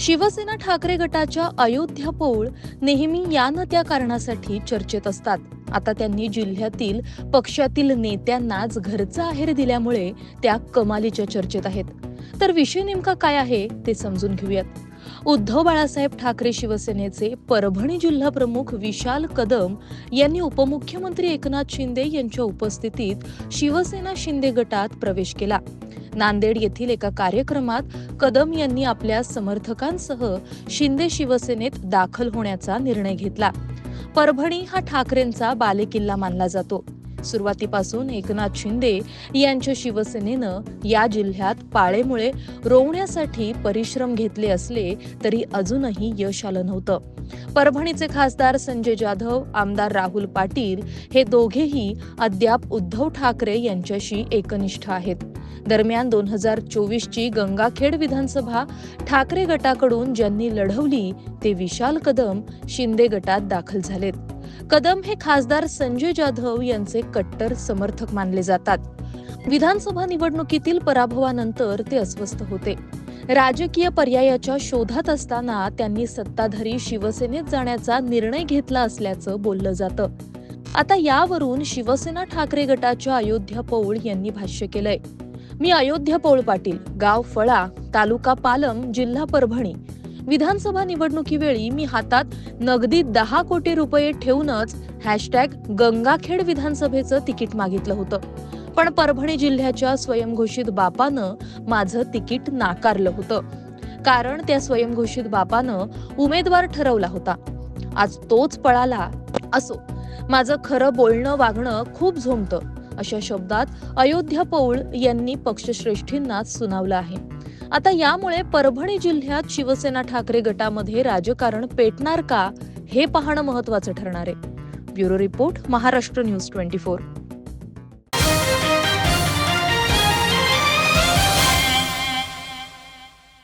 शिवसेना ठाकरे गटाच्या अयोध्या पोळ नेहमी या न त्या कारणासाठी चर्चेत असतात. आता त्यांनी जिल्ह्यातील पक्षातील नेत्यांनाच घरचा आहेर दिल्यामुळे त्या कमालीच्या चर्चेत आहेत. तर विषय नेमका काय आहे ते समजून घेऊयात. उद्धव बाळासाहेब ठाकरे शिवसेनेचे परभणी जिल्हा प्रमुख विशाल कदम यांनी उपमुख्यमंत्री एकनाथ शिंदे यांच्या उपस्थितीत शिवसेना शिंदे गटात प्रवेश केला. नांदेड येथील एका कार्यक्रमात कदम यांनी आपल्या समर्थकांसह शिंदे शिवसेनेत दाखल होण्याचा निर्णय घेतला. परभणी हा ठाकरेंचा बालेकिल्ला मानला जातो. सुरुवातीपासून एकनाथ शिंदे यांच्या शिवसेनेनं या जिल्ह्यात पाळेमुळे रोवण्यासाठी परिश्रम घेतले असले तरी अजूनही यश आलं नव्हतं. परभणीचे खासदार संजय जाधव आमदार राहुल पाटील हे दोघेही अद्याप उद्धव ठाकरे यांच्याशी एकनिष्ठ आहेत. दरम्यान दोन हजार चोवीसची गंगाखेड विधानसभा ठाकरे गटाकडून ज्यांनी लढवली ते विशाल कदम शिंदे गटात दाखल झालेत. कदम हे खासदार संजय जाधव यांचे कट्टर समर्थक मानले जातात. विधानसभा निवडणुकीतील पराभवानंतर ते अस्वस्थ होते. राजकीय पर्यायाच्या शोधात असताना त्यांनी सत्ताधारी शिवसेनेत जाण्याचा निर्णय घेतला असल्याचं बोललं जातं. आता यावरून शिवसेना ठाकरे गटाच्या अयोध्या पौळ यांनी भाष्य केलंय. मी अयोध्या पौळ पाटील गाव फळा तालुका पालम जिल्हा परभणी विधानसभा निवडणुकीवेळी मी हातात नगदी दहा कोटी रुपये ठेवूनच हॅशटॅग गंगाखेड विधानसभेचं तिकीट मागितलं होतं. पण परभणी जिल्ह्याच्या स्वयंघोषित बापानं माझं तिकीट नाकारलं होतं. कारण त्या स्वयंघोषित बापानं उमेदवार ठरवला होता. आज तोच पळाला असो. माझं खरं बोलणं वागणं खूप झोमतं अशा शब्दात अयोध्या पौळ यांनी पक्षश्रेष्ठींना सुनावलं आहे. आता यामुळे परभणी जिल्ह्यात शिवसेना ठाकरे गटामध्ये राजकारण पेटणार का हे पाहणं महत्वाचं ठरणार आहे. Bureau report Maharashtra news twenty four.